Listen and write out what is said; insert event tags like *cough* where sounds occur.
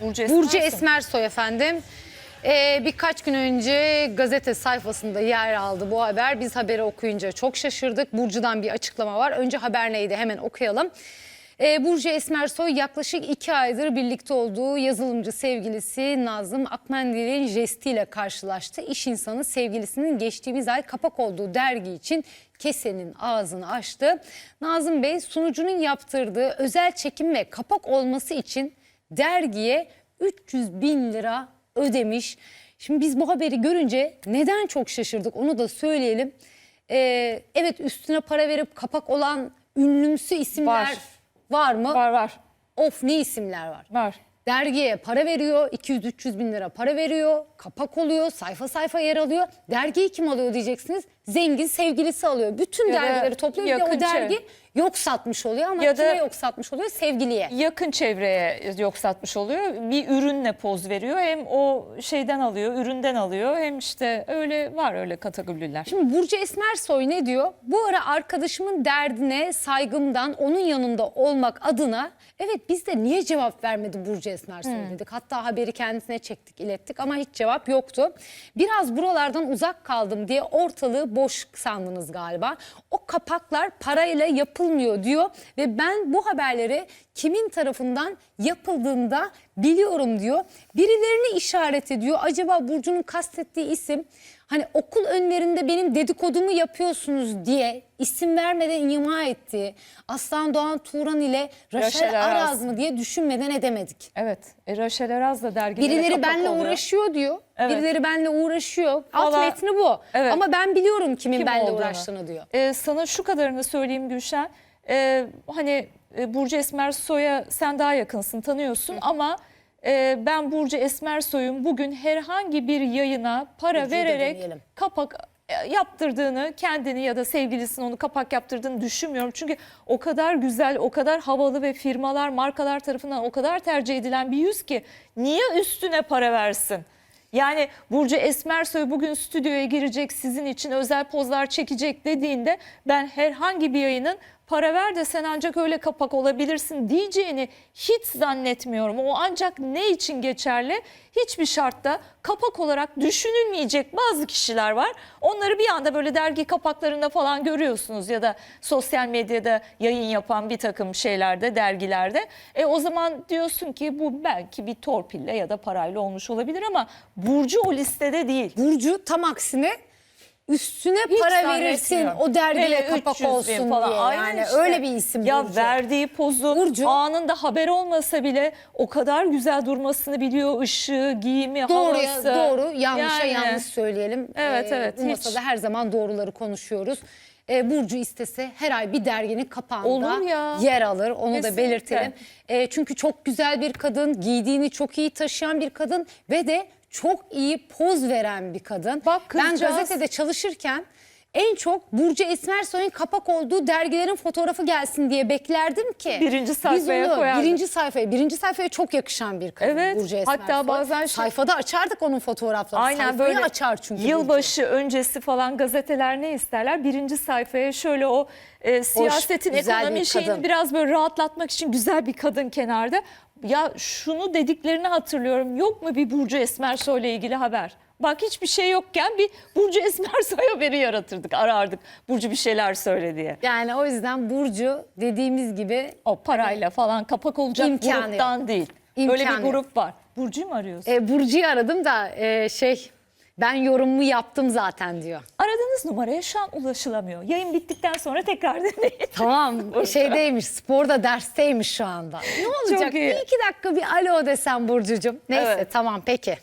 Burcu Esmer. Burcu Esmersoy efendim. Ee, birkaç gün önce gazete sayfasında yer aldı bu haber. Biz haberi okuyunca çok şaşırdık. Burcu'dan bir açıklama var. Önce haber neydi hemen okuyalım. Ee, Burcu Esmersoy yaklaşık iki aydır birlikte olduğu yazılımcı sevgilisi Nazım Akmendil'in jestiyle karşılaştı. İş insanı sevgilisinin geçtiğimiz ay kapak olduğu dergi için kesenin ağzını açtı. Nazım Bey sunucunun yaptırdığı özel çekim ve kapak olması için dergiye 300 bin lira ödemiş. Şimdi biz bu haberi görünce neden çok şaşırdık onu da söyleyelim. Ee, evet üstüne para verip kapak olan ünlümsü isimler var, Var. mı? Var var Of ne isimler var. var. Dergiye para veriyor, 200-300 bin lira para veriyor, kapak oluyor, sayfa sayfa yer alıyor. Dergiyi kim alıyor diyeceksiniz? Zengin sevgilisi alıyor. Bütün Ya da dergileri topluyor bir de o yakın dergi yok satmış oluyor ama Ya da- kime yok satmış oluyor? Sevgiliye. Yakın çevreye yok satmış oluyor. Bir ürünle poz veriyor. Hem o şeyden alıyor, üründen alıyor. Hem işte öyle var öyle kategoriler. Şimdi Burcu Esmersoy ne diyor? Bu ara arkadaşımın derdine saygımdan onun yanında olmak adına evet biz de niye cevap vermedi Burcu Esmersoy dedik. Hatta haberi kendisine çektik ilettik ama hiç cevap yoktu. Biraz buralardan uzak kaldım diye ortalığı boş sandınız galiba. O kapaklar parayla yapılmıyor diyor ve ben bu haberleri kimin tarafından yapıldığında biliyorum diyor. Birilerini işaret ediyor. Acaba Burcu'nun kastettiği isim hani okul önlerinde benim dedikodumu yapıyorsunuz diye isim vermeden ima ettiği Aslan Doğan Turan ile Raşel Raşel Araz. Araz mı diye düşünmeden edemedik. Evet. E, Raşel Eraz da dergilere Birileri benle oluyor. uğraşıyor diyor. Evet. Birileri benle uğraşıyor. Alt Valla- metni bu. Evet. Ama ben biliyorum kimin Kim benle olduğunu. uğraştığını diyor. E, sana şu kadarını söyleyeyim Gülşen. E, hani e, Burcu Esmersoy'a sen daha yakınsın tanıyorsun ama e, ben Burcu Esmersoy'un bugün herhangi bir yayına para Burcu'yu da vererek demeyelim. kapak e, yaptırdığını kendini ya da sevgilisini onu kapak yaptırdığını düşünmüyorum. Çünkü o kadar güzel, o kadar havalı ve firmalar, markalar tarafından o kadar tercih edilen bir yüz ki niye üstüne para versin? Yani Burcu Esmersoy bugün stüdyoya girecek sizin için özel pozlar çekecek dediğinde ben herhangi bir yayının para ver de sen ancak öyle kapak olabilirsin diyeceğini hiç zannetmiyorum. O ancak ne için geçerli? Hiçbir şartta kapak olarak düşünülmeyecek bazı kişiler var. Onları bir anda böyle dergi kapaklarında falan görüyorsunuz ya da sosyal medyada yayın yapan bir takım şeylerde, dergilerde. E o zaman diyorsun ki bu belki bir torpille ya da parayla olmuş olabilir ama Burcu o listede değil. Burcu tam aksine üstüne Hiç para verirsin o dergiye Hele kapak 300 bin olsun falan. diye. Aynen Yani işte. öyle bir isim Ya Burcu. verdiği pozu Burcu- anında haber olmasa bile o kadar güzel durmasını biliyor. Işığı, giyimi, Doğruya havası. doğru, yanlışa Yani. yanlış söyleyelim. Evet, evet, Bu hiç. masada her zaman doğruları konuşuyoruz. Ee, Burcu istese her ay bir derginin kapağında Olur ya. yer alır. Onu da Kesinlikle. belirtelim. Ee, çünkü çok güzel bir kadın, giydiğini çok iyi taşıyan bir kadın ve de çok iyi poz veren bir kadın. Bak ben kızcağız- gazetede çalışırken en çok Burcu Esmersoy'un kapak olduğu dergilerin fotoğrafı gelsin diye beklerdim ki. Birinci biz sayfaya onu koyardık. birinci sayfaya, birinci sayfaya çok yakışan bir kadın Evet, Burcu hatta Esmersoy. bazen şey- sayfada açardık onun fotoğraflarını. Aynen Sayfayı böyle açar çünkü. Burcu. yılbaşı öncesi falan gazeteler ne isterler? Birinci sayfaya şöyle o e, siyasetin bir ekonomi şeyini kadın. biraz böyle rahatlatmak için güzel bir kadın kenarda. Ya şunu dediklerini hatırlıyorum. Yok mu bir Burcu Esmersoy ile ilgili haber? Bak hiçbir şey yokken bir Burcu Esmersoy *laughs* haberi yaratırdık, arardık. Burcu bir şeyler söyle diye. Yani o yüzden Burcu dediğimiz gibi O parayla falan kapak olacak İmkanı gruptan değil. İmkanı Öyle bir yok. grup var. Burcu'yu mu arıyorsun? e, Burcu'yu aradım da e, şey ben yorumumu yaptım zaten diyor. Aradığınız numaraya şu an ulaşılamıyor. Yayın bittikten sonra tekrar *laughs* deneyin. Tamam şeydeymiş sporda dersteymiş şu anda. Ne olacak? iyi. Bir iki dakika bir alo desem Burcucuğum. Neyse Evet. tamam peki.